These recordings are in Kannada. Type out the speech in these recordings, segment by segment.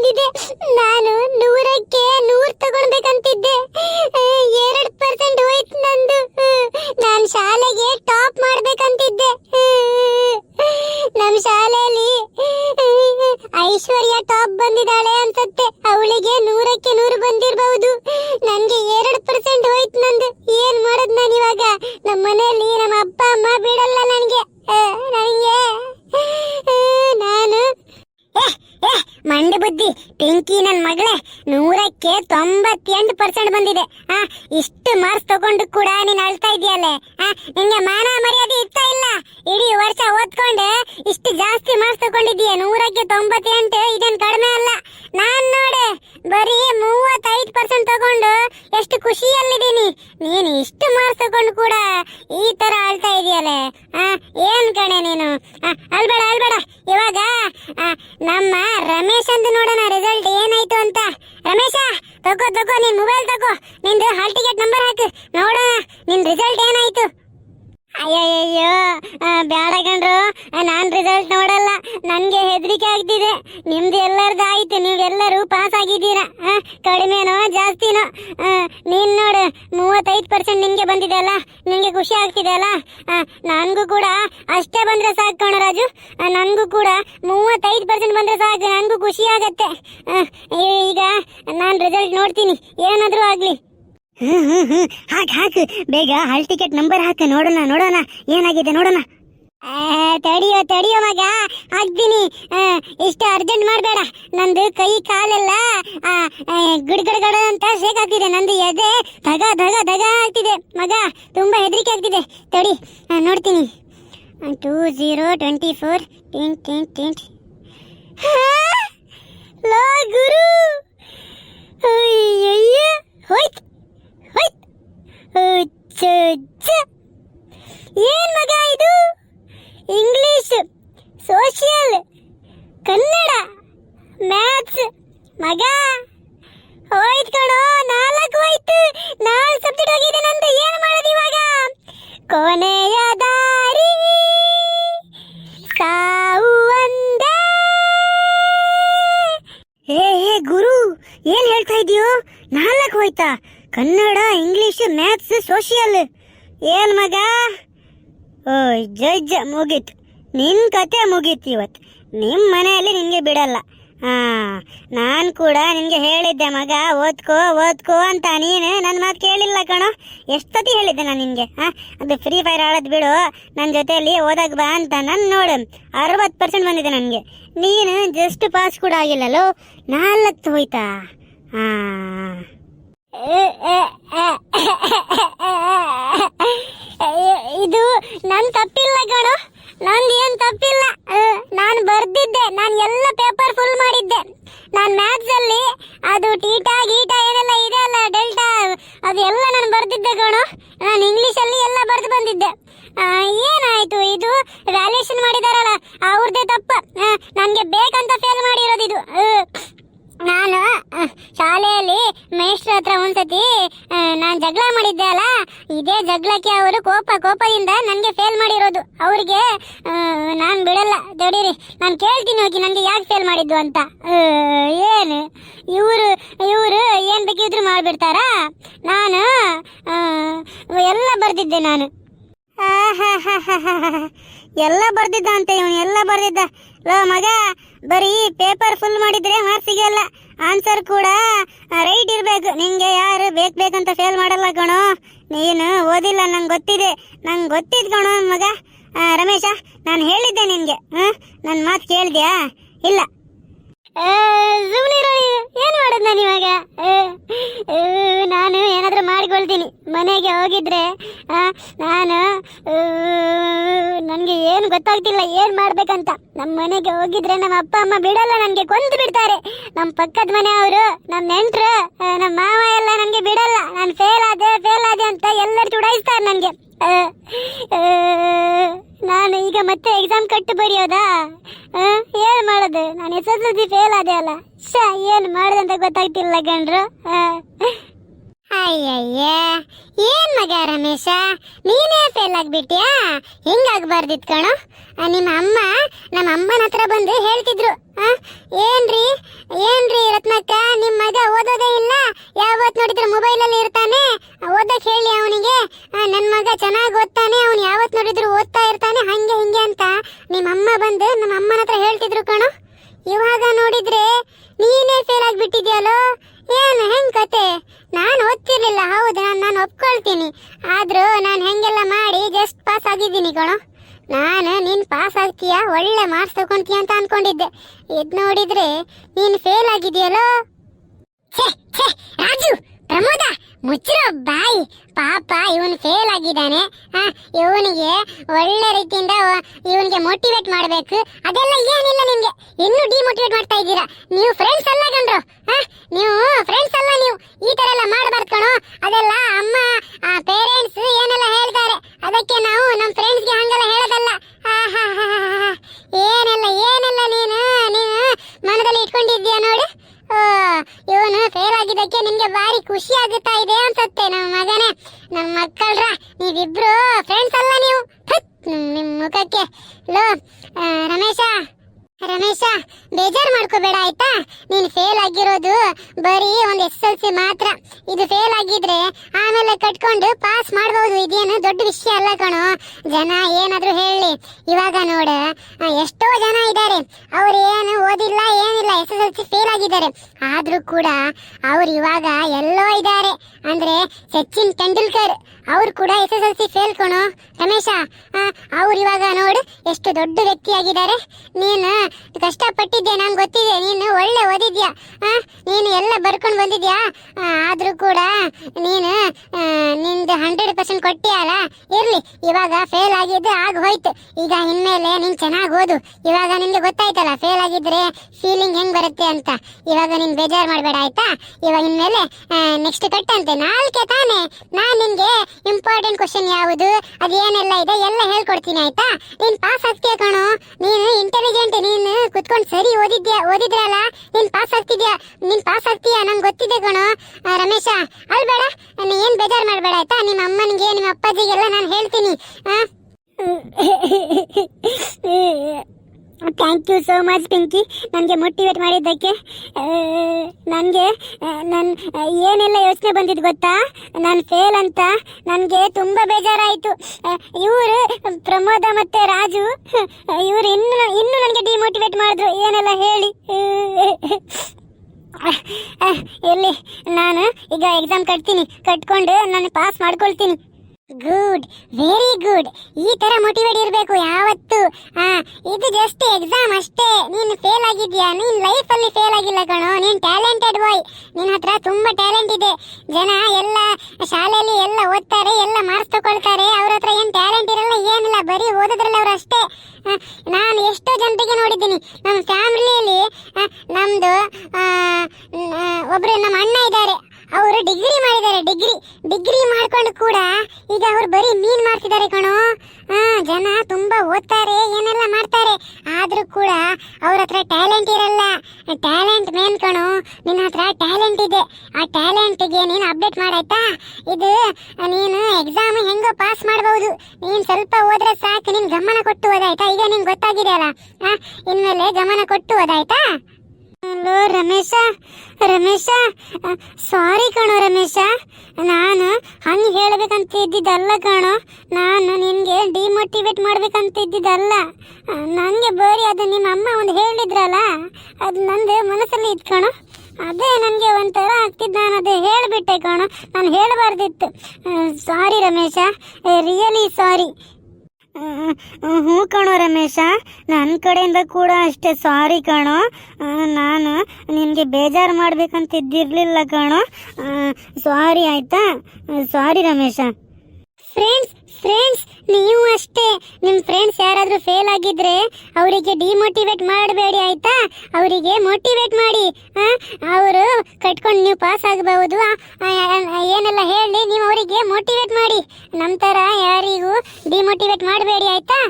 ಬಂದಿದೆ. ನಾನು ನೂರಕ್ಕೆ ನೂರ್ ತಗೊಳ್ಬೇಕಂತಿದ್ದೆ. ಎರಡು ಪರ್ಸೆಂಟ್ ಹೋಯ್ತು ನಂದು. ನಾನು ಶಾಲೆಗೆ ಟಾಪ್ ಮಾಡ್ಬೇಕಂತಿದ್ದೆ. ನಮ್ ಶಾಲೆಯಲ್ಲಿ ಐಶ್ವರ್ಯ ಟಾಪ್ ಬಂದಿದ್ದಾಳೆ ಅನ್ಸತ್ತೆ. ಅವಳಿಗೆ ನೂರಕ್ಕೆ ನೂರು ಬಂದಿರಬಹುದು. ನನ್ಗೆ ಎರಡು ಪರ್ಸೆಂಟ್ ಹೋಯ್ತು ನಂದು. ಏನ್ ಮಾಡೋದ್ ನಾನು ಇವಾಗ? ನಮ್ಮ ಮನೆಯಲ್ಲಿ ನಮ್ಮ ಅಪ್ಪ, ಅಮ್ಮ ಬಿಡಲ್ಲ ನನಗೆ. ನನಗೆ. ನಾನು ಏ, ಮಂಡೆ ಬುದ್ಧಿ. ಪಿಂಕಿ ನನ್ ಮಗಳೇ, ನೂರಕ್ಕೆ ತೊಂಬತ್ತೆಂಟು ಪರ್ಸೆಂಟ್ ಬಂದಿದೆ. ಆ, ಇಷ್ಟು ಮಾರ್ಕ್ಸ್ ತಗೊಂಡು ಕೂಡ ನೀನ್ ಅಳ್ತಾ ಇದೆಯಲ್ಲೇ ಆ, ನಿಂಗೆ ಮಾನ ಮರ್ಯಾದೆ ಇರ್ತಾ ಇಲ್ಲ? ಇಡೀ ವರ್ಷ ಓದ್ಕೊಂಡು ಇಷ್ಟು ಜಾಸ್ತಿ ಮಾರ್ಕ್ಸ್ ತಗೊಂಡಿದ್ದೀಯ? ನೂರಕ್ಕೆ ತೊಂಬತ್ತೆಂಟು, ಇದೇನ್ ಕಡಿಮೆ ಅಲ್ಲ. ನಾನ್ ನೋಡೆ, ಬರೀ ಮೂವತ್ತೈದು ಪರ್ಸೆಂಟ್ ತಗೊಂಡು ಎಷ್ಟು ಖುಷಿಯಲ್ಲಿದ್ದೀನಿ. ನೀನು ಇಷ್ಟು ಮಾರ್ಕ್ಸ್ ತಗೊಂಡು ಕೂಡ ಈ ತರ ಅಳ್ತಾ ಇದೆಯಲ್ಲೇ ಆ, ಏನ್ ಕಣೆ ನೀನು? ಅಲ್ಬೇಡ ಅಲ್ಬೇಡ ಇವಾಗ ನಮ್ಮ ರಮೇಶ್ ಅಂತ ನೋಡೋಣ ರಿಸಲ್ಟ್ ಏನಾಯ್ತು ಅಂತ. ರಮೇಶ, ತಗೋ ತಗೋ, ನಿನ್ ಮೊಬೈಲ್ ತಗೋ. ನಿಂದು ಹಾಲ್ ಟಿಕೆಟ್ ನಂಬರ್ ಹಾಕು. ನೋಡೋಣ ನಿನ್ ರಿಸಲ್ಟ್ ಏನಾಯ್ತು. ಅಯ್ಯಯ್ಯೋ ಬೇಡ ಕಣ್ರು ನಾನ್ ರಿಸಲ್ಟ್ ನೋಡಲ್ಲ. ನನ್ಗೆ ಹೆದರಿಕೆ ಆಗ್ತಿದೆ. ನಿಮ್ದು ಎಲ್ಲರದ್ದು ಆಯ್ತು. ನೀವೆಲ್ಲರೂ ಪಾಸ್ ಆಗಿದ್ದೀರಾ? ಕಡಿಮೆನೋ, ಜಾಸ್ತಿನೋ? ನೀನು ನೋಡು, ಮೂವತ್ತೈದು ಪರ್ಸೆಂಟ್ ನಿಮಗೆ ಬಂದಿದೆ ಅಲ್ಲ? ನಿನ್ಗೆ ಖುಷಿ ಆಗ್ತಿದೆ ಅಲ್ಲ? ನನ್ಗೂ ಕೂಡ ಅಷ್ಟೇ ಬಂದ್ರೆ ಸಾಕು ಕಣ ರಾಜು. ನನಗೂ ಕೂಡ ಮೂವತ್ತೈದು ಪರ್ಸೆಂಟ್ ಬಂದ್ರೆ ಸಾಕು. ನನಗೂ ಖುಷಿ ಆಗತ್ತೆ. ಈಗ ನಾನು ರಿಸಲ್ಟ್ ನೋಡ್ತೀನಿ. ಏನಾದರೂ ಆಗ್ಲಿ. ಹ್ಮ್ ಹಾಕ್ ಹಾಕು. ಬೇಗ ಹಾಲ್ ಟಿಕೆಟ್ ನಂಬರ್ ಹಾಕ. ನೋಡೋಣ ನೋಡೋಣ. ಏನಾಗಿದೆ ನೋಡೋಣ. ತಡಿಯೋ ತಡಿಯೋ ಮಗ. ಹಾಕ್ತೀನಿ. ಆ, ಇಷ್ಟು ಅರ್ಜೆಂಟ್ ಮಾಡಬೇಡ. ನಂದು ಕೈ ಕಾಲೆಲ್ಲ ಆ, ಅಂತ ಶೇಕ್ ಆಗ್ತಿದೆ. ನಂದು ಎದೆ ಧಗ ಧಗ ಧಗ ಆಗ್ತಿದೆ. ಮಗ ತುಂಬಾ ಹೆದರಿಕೆ ಆಗ್ತಿದೆ. ತಡಿ. ನೋಡ್ತೀನಿ. ಟೂ ಜೀರೋ ಟ್ವೆಂಟಿ ಫೋರ್ ಟಿಂಟ್ ಟಿಂಟ್ ಟಿಂಟ್. ಲೋ ಗುರು! ಅಯ್ಯಯ್ಯ! ಹೋಯ್ತು. ಏನ್ ಮಗ ಇದು? ಇಂಗ್ಲಿಷ್ ಸೋಷಿಯಲ್ ಕನ್ನಡ ಮ್ಯಾಥ್ಸ್ ಮಗ, ಹೋಯ್ತು ಕಣೋ, ನಾಲ್ಕು ಹೋಯ್ತು. ನಾಲ್ಕು ಸಬ್ಜೆಕ್ಟ್ ಹೋಗಿದೆ ನಂದು. ಏನ್ ಮಾಡೋದು ಇವಾಗ? ಕೊನೆಯ ದಾರಿ. ಸಾವು ಒಂದೇ ಹೇ ಹೇ ಗುರು, ಏನ್ ಹೇಳ್ತಾ ಇದೀಯೋ? ನಾಲ್ಕು ಹೋಯ್ತಾ? Kannada, English, maths, social. ಏನ್ ಮಗ? ಓ ಜಜ್ಜ ಮುಗೀತು. ನಿನ್ ಕತೆ ಮುಗೀತು ಇವತ್ತು ನಿಮ್ಮ ಮನೆಯಲ್ಲಿ ನಿನಗೆ ಬಿಡಲ್ಲ. ಹಾ, ನಾನು ಕೂಡ ನಿನಗೆ ಹೇಳಿದ್ದೆ ಮಗ, ಓದ್ಕೋ ಓದ್ಕೋ ಅಂತ ನೀನು ನನ್ನ ಮಾತು ಕೇಳಿಲ್ಲ ಕಣೋ. ಎಷ್ಟೊತ್ತಿ ಹೇಳಿದ್ದೆ ನಾನು ನಿನಗೆ? ಹಾಂ, ಅದು ಫ್ರೀ ಫೈರ್ ಆಡೋದು ಬಿಡು. ನನ್ನ ಜೊತೆಯಲ್ಲಿ ಓದಕ್ ಬಾ ಅಂತ ನಾನು ನೋಡು. ಅರವತ್ತು ಪರ್ಸೆಂಟ್ ಬಂದಿದೆ ನನಗೆ. ನೀನು ಜಸ್ಟ್ ಪಾಸ್ ಕೂಡ ಆಗಿಲ್ಲಲ್ಲೋ. ನಾಲ್ಕು ಹೋಯ್ತಾ? ಹಾ. ಇದು ನನ್ ತಪ್ಪಿಲ್ಲ ಕಣೋ. ನಂದು ಏನ್ ತಪ್ಪಿಲ್ಲ. ನಾನು ಬರ್ದಿದ್ದೆ. ನಾನು ಎಲ್ಲ ಪೇಪರ್ ಫುಲ್ ಮಾಡಿದ್ದೆ. ನಾನು ಮ್ಯಾಥ್ಸ್ ಅಲ್ಲಿ ಅದು ಟೀಟಾ ಗೀಟಾ ಏನೆಲ್ಲ ಇದೆ ಅಲ್ಲ ಡೆಲ್ಟಾ ಅದೆಲ್ಲ ನಾನು ಬರ್ದಿದ್ದೆ ಕಣೋ. ನಾನು ಇಂಗ್ಲಿಷ್ ಅಲ್ಲಿ ಎಲ್ಲ ಬರ್ದು ಬಂದಿದ್ದೆ. ಏನಾಯ್ತು? ಇದು ವ್ಯಾಲ್ಯೂಷನ್ ಮಾಡಿದಾರಲ್ಲ ಅವ್ರದ್ದೇ ತಪ್ಪ. ನನಗೆ ಬೇಕಂತ ಫೇಲ್ ಮಾಡಿರೋದು ಇದು. ನಾನು ಶಾಲೆಯಲ್ಲಿ ಮೇಷ್ಟ್ರ ಹತ್ರ ಒಂದ್ಸತಿ ನಾನು ಜಗಳ ಮಾಡಿದ್ದೆ ಅಲ್ಲ? ಇದೇ ಜಗಳಕ್ಕೆ ಅವರು ಕೋಪ, ಕೋಪದಿಂದ ನನಗೆ ಫೇಲ್ ಮಾಡಿರೋದು. ಅವ್ರಿಗೆ ನಾನು ಬಿಡಲ್ಲ. ದಡೀರಿ ನಾನು ಕೇಳ್ತೀನಿ ಹೋಗಿ ನನಗೆ ಯಾಕೆ ಫೇಲ್ ಮಾಡಿದ್ದು ಅಂತ. ಏನು? ಇವರು ಇವರು ಏನು ಬೇಕಿದ್ರು ಮಾಡಿಬಿಡ್ತಾರಾ? ನಾನು ಎಲ್ಲ ಬರ್ದಿದ್ದೆ ನಾನು. ಎಲ್ಲ ಬರ್ದಿದ್ದ ಅಂತ ಇವನು, ಎಲ್ಲ ಬರ್ದಿದ್ದ. ಲೋ ಮಗ, ಬರೀ ಪೇಪರ್ ಫುಲ್ ಮಾಡಿದ್ರೆ ಮಾರ್ಕ್ ಸಿಗಲ್ಲ. ಆನ್ಸರ್ ಕೂಡ ರೈಟ್ ಇರಬೇಕು. ನಿಂಗೆ ಯಾರು ಬೇಕು ಬೇಕಂತ ಫೇಲ್ ಮಾಡಲ್ಲ ಕಣೋ. ನೀನು ಓದಿಲ್ಲ, ನಂಗೆ ಗೊತ್ತಿದೆ. ನಂಗೆ ಗೊತ್ತಿದ್ ಕಣೋ ಮಗ. ರಮೇಶ, ನಾನು ಹೇಳಿದ್ದೆ ನಿನಗೆ. ಹಾಂ? ನನ್ನ ಮಾತು ಕೇಳಿದ್ಯಾ? ಇಲ್ಲ. ಸುಮ್ಮನೆ ಏನು ಮಾಡೋದು ನಾನು ಇವಾಗ? ನಾನು ಏನಾದರೂ ಮಾಡಿಕೊಳ್ತೀನಿ. ಮನೆಗೆ ಹೋಗಿದ್ರೆ ನಾನು ನನಗೆ ಏನು ಗೊತ್ತಾಗ್ತಿಲ್ಲ, ಏನು ಮಾಡ್ಬೇಕಂತ. ನಮ್ಮ ಮನೆಗೆ ಹೋಗಿದ್ರೆ ನಮ್ಮ ಅಪ್ಪ, ಅಮ್ಮ ಬಿಡಲ್ಲ ನನಗೆ, ಕೊಂದು ಬಿಡ್ತಾರೆ. ನಮ್ಮ ಪಕ್ಕದ ಮನೆಯವರು ನಮ್ಮ ನೆಂಟರು ನಮ್ಮ ಮಾವ ಎಲ್ಲ ನನಗೆ ಬಿಡಲ್ಲ. ನಾನು ಫೇಲ್ ಆದೆ ಫೇಲ್ ಆದೆ ಅಂತ ಎಲ್ಲರೂ ಚುಡಾಯಿಸ್ತಾರೆ ನನಗೆ. ನಾನು ಈಗ ಮತ್ತೆ ಎಕ್ಸಾಮ್ ಕಟ್ಟು ಬರೆಯೋದಾ? ಏನು ಮಾಡೋದು? ನಾನು S S L C fail ಆದೆ ಅಲ್ಲ. ಶ ಏನು ಮಾಡೋದಂತ ಗೊತ್ತಾಗ್ತಿಲ್ಲ ಗಂಡ್ರು. ಅಯ್ಯಯ್ಯ, ಏನ್ ಮಗ ರಮೇಶ? ನೀನೇ ಫೇಲ್ ಆಗ್ಬಿಟ್ಯಾ? ಹಿಂಗಾಗ್ಬಾರ್ದಿತ್ ಕಣೋ. ನಿಮ್ಮ ಅಮ್ಮ ನಮ್ಮ ಅಮ್ಮನ ಹತ್ರ ಬಂದು ಹೇಳ್ತಿದ್ರು. ಏನ್ರಿ? ಏನ್ರಿ ರತ್ನಕ್ಕ ನಿಮ್ಮ ಮಗ ಓದೋದೇ ಇಲ್ಲ? ಯಾವತ್ ನೋಡಿದ್ರೆ ಮೊಬೈಲ್ ಅಲ್ಲಿ ಇರ್ತಾನೆ ಓದಕ್ ಹೇಳಿ ಅವನಿಗೆ. ನನ್ನ ಮಗ ಚೆನ್ನಾಗಿ ಓದ್ತಾನೆ, ಅವ್ನು ಯಾವತ್ ನೋಡಿದ್ರು ಓದ್ತಾ ಇರ್ತಾನೆ, ಹಂಗೆ ಹಿಂಗೆ ಅಂತ. ನಿಮ್ಮ ಅಮ್ಮ ಬಂದು ನಮ್ಮ ಅಮ್ಮನ ಹತ್ರ ಹೇಳ್ತಿದ್ರು ಕಣೋ. ಇವಾಗ ನೋಡಿದ್ರೆ ನೀನೇ ಫೇಲ್ ಆಗ್ಬಿಟ್ಟಿದ್ಯಲ್ಲೋ? ಏನು, ಹೆಂಗ್ ಕತೆ? ನಾನು ಓದ್ತಿರ್ಲಿಲ್ಲ, ಹೌದು, ನಾನು ನಾನು ಒಪ್ಕೊಳ್ತೀನಿ. ಆದ್ರೂ ನಾನು ಹೆಂಗೆಲ್ಲ ಮಾಡಿ ಜಸ್ಟ್ ಪಾಸ್ ಆಗಿದ್ದೀನಿ ಕಣೋ. ನಾನು ನೀನು ಪಾಸ್ ಆಗ್ತೀಯ? ಒಳ್ಳೆ ಮಾರ್ಕ್ಸ್ ತಗೊಂತೀಯ ಅಂತ ಅನ್ಕೊಂಡಿದ್ದೆ. ಇದು ನೋಡಿದ್ರೆ ನೀನು ಫೇಲ್ ಆಗಿದೆಯಲ್ಲೋ ರಾಜು! ಪ್ರಮೋದ ಮುಚ್ಚಿರೋ ಬಾಯಿ. ಪಾಪ ಇವನು ಫೇಲ್ ಆಗಿದ್ದಾನೆ. ಇವನಿಗೆ ಒಳ್ಳೆ ರೀತಿಯಿಂದ ಇವನಿಗೆ ಮೋಟಿವೇಟ್ ಮಾಡಬೇಕು. ಅದೆಲ್ಲ ಏನಿಲ್ಲ ನಿಮ್ಗೆ. ಇನ್ನೂ ಡಿಮೋಟಿವೇಟ್ ಮಾಡ್ತಾ ಇದ್ದೀರಾ? ನೀವು ಫ್ರೆಂಡ್ಸ್ ಅಲ್ಲ ಗಂಡ್ರು. ಆ, ನೀವು ಫ್ರೆಂಡ್ಸ್ ಅಲ್ಲ ನೀವು. ಈ ತರ ಎಲ್ಲ ಮಾಡಬಾರ್ದು ಕಣೋ. ಅದೆಲ್ಲ ಅಮ್ಮ ಪೇರೆಂಟ್ಸ್ ಏನೆಲ್ಲ ಹೇಳ್ತಾರೆ. ಅದಕ್ಕೆ ನಾವು ನಮ್ಮ ಫ್ರೆಂಡ್ಸ್ಗೆ ಹಂಗೆಲ್ಲ ಹೇಳೋದಲ್ಲ. ಏನೆಲ್ಲ ಏನೆಲ್ಲ ನೀನು ನೀನು ಮನದಲ್ಲಿ ಇಟ್ಕೊಂಡಿದ್ದೀಯ ನೋಡು. ಇವನು ಫೇಲ್ ಆಗಿದ್ದಕ್ಕೆ ನಿಮ್ಗೆ ಭಾರಿ ಖುಷಿ ಆಗುತ್ತಾ ಇದೆ ಅನ್ಸುತ್ತೆ ನಮ್ಮ ಮಗನೇ. ನಮ್ಮ ಮಕ್ಕಳ್ರ, ನೀವಿಬ್ರು ಫ್ರೆಂಡ್ಸ್ ಅಲ್ಲ ನೀವು. ನಿಮ್ಮ ನಿಮ್ ಮುಖಕ್ಕೆ. ಲೋ ರಮೇಶ. ರಮೇಶ, ಬೇಜಾರ್ ಮಾಡ್ಕೋಬೇಡ, ಆಯ್ತಾ? ನೀನ್ ಫೇಲ್ ಆಗಿರೋದು ಬರೀ ಒಂದ್ ಎಸ್ ಎಲ್ ಸಿ ಮಾತ್ರ. ಇದು ಫೇಲ್ ಆಗಿದ್ರೆ ಆಮೇಲೆ ಕಟ್ಕೊಂಡು ಪಾಸ್ ಮಾಡಬಹುದು ಇದೇನು ದೊಡ್ಡ ವಿಷಯ ಅಲ್ಲ ಕಣೋ. ಜನ ಏನಾದ್ರೂ ಹೇಳಿ. ಇವಾಗ ನೋಡ ಎಷ್ಟೋ ಜನ ಇದ್ದಾರೆ ಅವ್ರು ಏನು ಓದಿಲ್ಲ, ಏನಿಲ್ಲ, S S L C fail ಆಗಿದ್ದಾರೆ. ಆದ್ರೂ ಕೂಡ ಅವ್ರು ಇವಾಗ ಎಲ್ಲೋ ಇದ್ದಾರೆ. ಅಂದ್ರೆ ಸಚಿನ್ ತೆಂಡೂಲ್ಕರ್ ಅವ್ರು ಕೂಡ S S L C fail ಕಣೋ. ರಮೇಶ ಅವ್ರು ಇವಾಗ ನೋಡು ಎಷ್ಟು ದೊಡ್ಡ ವ್ಯಕ್ತಿಯಾಗಿದ್ದಾರೆ. ನೀನು ಕಷ್ಟಪಟ್ಟಿದ್ದೆ ನಂಗೆ ಗೊತ್ತಿದೆ. ನೀನು ಒಳ್ಳೆ ಓದಿದ್ಯಾ? ನೀನು ಎಲ್ಲ ಬರ್ಕೊಂಡು ಬಂದಿದ್ಯಾ? ಆದರೂ ಕೂಡ ನೀನು ನಿಂದು ಹಂಡ್ರೆಡ್ ಪರ್ಸೆಂಟ್ ಕೊಟ್ಟಿಯಲ್ಲ ಇರಲಿ, ಇವಾಗ ಫೇಲ್ ಆಗಿದ್ದು ಆಗ ಹೋಯ್ತು. ಈಗ ಇನ್ಮೇಲೆ ನೀನು ಚೆನ್ನಾಗಿ ಓದು. ಇವಾಗ ನಿನ್ಗೆ ಗೊತ್ತಾಯ್ತಲ್ಲ ಫೇಲ್ ಆಗಿದ್ರೆ ಫೀಲಿಂಗ್ ಹೆಂಗೆ ಬರುತ್ತೆ ಅಂತ. ಇವಾಗ ನೀನು ಬೇಜಾರು ಮಾಡಬೇಡ, ಆಯ್ತಾ? ಇವಾಗ ಇನ್ಮೇಲೆ ನೆಕ್ಸ್ಟ್ ಕಟ್ಟಂತೆ. ನಾಲ್ಕೆ ತಾನೆ? ನಾನು ನಿನ್ಗೆ ಇಂಪಾರ್ಟೆಂಟ್ ಕ್ವಶನ್ ಯಾವುದು ಅದೇನೆಲ್ಲ ಇದೆ ಎಲ್ಲ ಹೇಳ್ಕೊಡ್ತೀನಿ ಆಯ್ತಾ ನೀನ್ ಪಾಸ್ ಆಗ್ತೀಯ ಕಣೋ ನೀನು ಇಂಟೆಲಿಜೆಂಟ್ ನೀನು ಕುತ್ಕೊಂಡು ಸರಿ ಓದಿದ್ಯಾ ಓದಿದ್ರಲ್ಲ ನೀನ್ ಪಾಸ್ ಆಗ್ತಿದ್ಯಾ ನೀನ್ ಪಾಸ್ ಆಗ್ತೀಯಾ ನಂಗೆ ಗೊತ್ತಿದೆ ಕಣೋ ರಮೇಶ ಅಲ್ಬೇಡ ಬೇಡ ಏನ್ ಬೇಜಾರ್ ಮಾಡಬೇಡ ಆಯ್ತಾ ನಿಮ್ಮ ಅಮ್ಮನಿಗೆ ನಿಮ್ಮ ಅಪ್ಪಾಜಿಗೆಲ್ಲ ನಾನು ಹೇಳ್ತೀನಿ thank you so much Pinky ನನಗೆ ಮೋಟಿವೇಟ್ ಮಾಡಿದ್ದಕ್ಕೆ ನನಗೆ ನನ್ನ ಏನೆಲ್ಲ ಯೋಚನೆ ಬಂದಿದ್ದು ಗೊತ್ತಾ? ನಾನು ಫೇಲ್ ಅಂತ. ನನಗೆ ತುಂಬ ಬೇಜಾರಾಯಿತು. ಇವರು, ಪ್ರಮೋದ ಮತ್ತು ರಾಜು ಇವರು ಇನ್ನು ಇನ್ನು ನನಗೆ ಡಿಮೋಟಿವೇಟ್ ಮಾಡಿದ್ರು. ಏನೆಲ್ಲ ಹೇಳಿ? ಎಲ್ಲಿ? ನಾನು ಈಗ ಎಕ್ಸಾಮ್ ಕಟ್ತೀನಿ. ಕಟ್ಕೊಂಡು ನಾನು ಪಾಸ್ ಮಾಡ್ಕೊಳ್ತೀನಿ. ಗುಡ್ ವೆರಿ ಗುಡ್ ಈ ತರ ಮೋಟಿವೇಟ್ ಇರಬೇಕು ಯಾವತ್ತು. ಇದು ಜಸ್ಟ್ ಎಕ್ಸಾಮ್ ಅಷ್ಟೇ. ನೀನು ಫೇಲ್ ಆಗಿದ್ಯಾ? ನೀನ್ ಲೈಫ್ ಅಲ್ಲಿ ಫೇಲ್ ಆಗಿಲ್ಲ ಕಣೋ. ನೀನ್ ಟ್ಯಾಲೆಂಟೆಡ್ ಬಾಯ್ ನಿನ್ನ ಹತ್ರ ತುಂಬಾ ಟ್ಯಾಲೆಂಟ್ ಇದೆ. ಜನ ಎಲ್ಲ ಶಾಲೆಯಲ್ಲಿ ಎಲ್ಲ ಓದ್ತಾರೆ, ಎಲ್ಲ ಮಾರ್ಕ್ಸ್ ತಗೊಳ್ತಾರೆ. ಅವ್ರ ಹತ್ರ ಏನ್ ಟ್ಯಾಲೆಂಟ್ ಇರಲ್ಲ, ಏನಿಲ್ಲ. ಬರೀ ಓದೋದ್ರಲ್ಲಿ ಅವ್ರು ಅಷ್ಟೇ. ನಾನು ಎಷ್ಟೋ ಜನರಿಗೆ ನೋಡಿದ್ದೀನಿ. ನಮ್ಮ ಫ್ಯಾಮಿಲಿಯಲ್ಲಿ ನಮ್ದು ಒಬ್ರು ನಮ್ಮ ಅಣ್ಣ ಇದ್ದಾರೆ. ಅವರು ಡಿಗ್ರಿ ಮಾಡಿದ್ದಾರೆ, ಡಿಗ್ರಿ ಡಿಗ್ರಿ ಮಾಡ್ಕೊಂಡು ಕೂಡ ಈಗ ಅವ್ರು ಬರೀ ಮೀನ್ ಮಾಡ್ತಿದ್ದಾರೆ ಕಣೋ. ಜನ ತುಂಬಾ ಓದ್ತಾರೆ, ಏನೆಲ್ಲ ಮಾಡ್ತಾರೆ. ಆದ್ರೂ ಕೂಡ ಅವ್ರ ಹತ್ರ ಟ್ಯಾಲೆಂಟ್ ಇರಲ್ಲ. ಟ್ಯಾಲೆಂಟ್ ಮೇನ್ ಕಣೋ, ನಿನ್ನ ಹತ್ರ ಟ್ಯಾಲೆಂಟ್ ಇದೆ. ಆ ಟ್ಯಾಲೆಂಟ್ಗೆ ನೀನು ಅಪ್ಡೇಟ್ ಮಾಡಾಯ್ತಾ ಇದು, ನೀನು ಎಕ್ಸಾಮ್ ಹೆಂಗೋ ಪಾಸ್ ಮಾಡಬಹುದು ನೀನು ಸ್ವಲ್ಪ ಓದ್ರೆ ಸಾಕು, ನಿನ್ ಗಮನ ಕೊಟ್ಟು ಓದಾಯ್ತಾ ಈಗ ನಿಂಗೆ ಗೊತ್ತಾಗಿದೆ ಅಲ್ಲ? ಇನ್ಮೇಲೆ ಗಮನ ಕೊಟ್ಟು ಓದಾಯ್ತಾ ಹಲೋ ರಮೇಶ ರಮೇಶ ಸಾರಿ ಕಣೋ ರಮೇಶ. ನಾನು ಹಂಗೆ ಹೇಳ್ಬೇಕಂತ ಇದ್ದಿದ್ದಲ್ಲ ಕಣೋ. ನಾನು ನಿನಗೆ ಡಿಮೋಟಿವೇಟ್ ಮಾಡ್ಬೇಕಂತ ಇದ್ದಿದ್ದಲ್ಲ. ನನಗೆ ಬರೀ ಅದು ನಿಮ್ಮ ಅಮ್ಮ ಒಂದು ಹೇಳಿದ್ರಲ್ಲ, ಅದು ನಂದು ಮನಸ್ಸಲ್ಲಿ ಇತ್ತು ಕಣೋ. ಅದೇ ನನಗೆ ಒಂಥರ ಆಗ್ತಿದ್ದು ನಾನು ಅದೇ ಹೇಳಿಬಿಟ್ಟೆ ಕಣೋ. ನಾನು ಹೇಳಬಾರ್ದಿತ್ತು. ಸಾರಿ ರಮೇಶ. ರಿಯಲಿ ಸಾರಿ ಹ್ಞೂ ಕಣೋ ರಮೇಶ. ನನ್ನ ಕಡೆಯಿಂದ ಕೂಡ ಅಷ್ಟೇ ಸಾರಿ ಕಣೋ. ನಾನು ನಿನಗೆ ಬೇಜಾರು ಮಾಡ್ಬೇಕಂತಿದ್ದಿರಲಿಲ್ಲ ಕಣೋ. ಸಾರಿ ಆಯ್ತಾ? ಸಾರಿ ರಮೇಶ. ಫ್ರೆಂಡ್ಸ್ ಫ್ರೆಂಡ್ಸ್ ನೀವು ಅಷ್ಟೇ. ನಿಮ್ಮ ಫ್ರೆಂಡ್ಸ್ ಯಾರಾದರೂ ಫೇಲ್ ಆಗಿದ್ರೆ ಅವರಿಗೆ ಡಿಮೋಟಿವೇಟ್ ಮಾಡಬೇಡಿ, ಆಯ್ತಾ? ಅವರಿಗೆ ಮೋಟಿವೇಟ್ ಮಾಡಿ. ಅವರು ಕಟ್ಕೊಂಡು ನೀವು ಪಾಸ್ ಆಗಬಹುದು. ಏನೆಲ್ಲ ಹೇಳಿ ನೀವು ಅವರಿಗೆ ಮೋಟಿವೇಟ್ ಮಾಡಿ. ನಮ್ಮ ಯಾರಿಗೂ ಡಿಮೋಟಿವೇಟ್ ಮಾಡಬೇಡಿ, ಆಯ್ತಾ?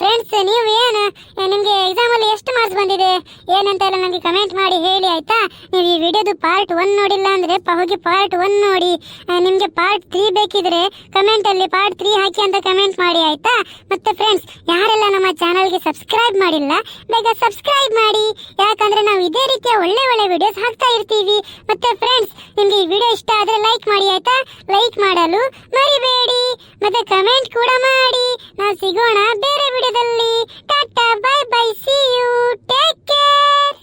ಫ್ರೆಂಡ್ಸ್ ನೀವು ಏನು? ನಿಮಗೆ ಎಕ್ಸಾಮಲ್ಲಿ ಎಷ್ಟು ಮಾರ್ಕ್ಸ್ ಬಂದಿದೆ? ಏನಂತ ಎಲ್ಲ ನನಗೆ ಕಮೆಂಟ್ ಮಾಡಿ ಹೇಳಿ, ಆಯ್ತಾ? ನೀವು ಈ ವಿಡಿಯೋದು ಪಾರ್ಟ್ ಒನ್ ನೋಡಿಲ್ಲ ಅಂದ್ರೆ ಹೋಗಿ ಪಾರ್ಟ್ ಒನ್ ನೋಡಿ. ನಿಮಗೆ ಪಾರ್ಟ್ ತ್ರೀ ಬೇಕಿದ್ರೆ ಕಮೆಂಟ್ ಅಲ್ಲಿ ಪಾರ್ಟ್ ತ್ರೀ ಹಾಕಿ ಅಂತ ಕಮೆಂಟ್ ಮಾಡಿ, ಆಯ್ತಾ? ಮತ್ತೆ ಫ್ರೆಂಡ್ಸ್ ಯಾರೆಲ್ಲ ನಮ್ಮ ಚಾನಲ್ಗೆ ಸಬ್ಸ್ಕ್ರೈಬ್ ಮಾಡಿಲ್ಲ, ಬೇಗ ಸಬ್ಸ್ಕ್ರೈಬ್ ಮಾಡಿ. ಯಾಕಂದ್ರೆ ನಾವು ಇದೇ ರೀತಿಯ ಒಳ್ಳೆ ಒಳ್ಳೆ ವಿಡಿಯೋಸ್ ಹಾಕ್ತಾ ಇರ್ತೀವಿ. ಮತ್ತೆ ಫ್ರೆಂಡ್ಸ್ ನಿಮ್ಗೆ ಈ ವಿಡಿಯೋ ಇಷ್ಟ ಆದ್ರೆ ಲೈಕ್ ಮಾಡಿ, ಆಯ್ತಾ? ಲೈಕ್ ಮಾಡಲು ಮರಿಬೇಡಿ. ಮತ್ತೆ ಕಮೆಂಟ್ ಕೂಡ ಮಾಡಿ. ನಾವು ಸಿಗೋಣ ಬೇರೆ ವಿಡಿಯೋದಲ್ಲಿ tata bye bye see you take care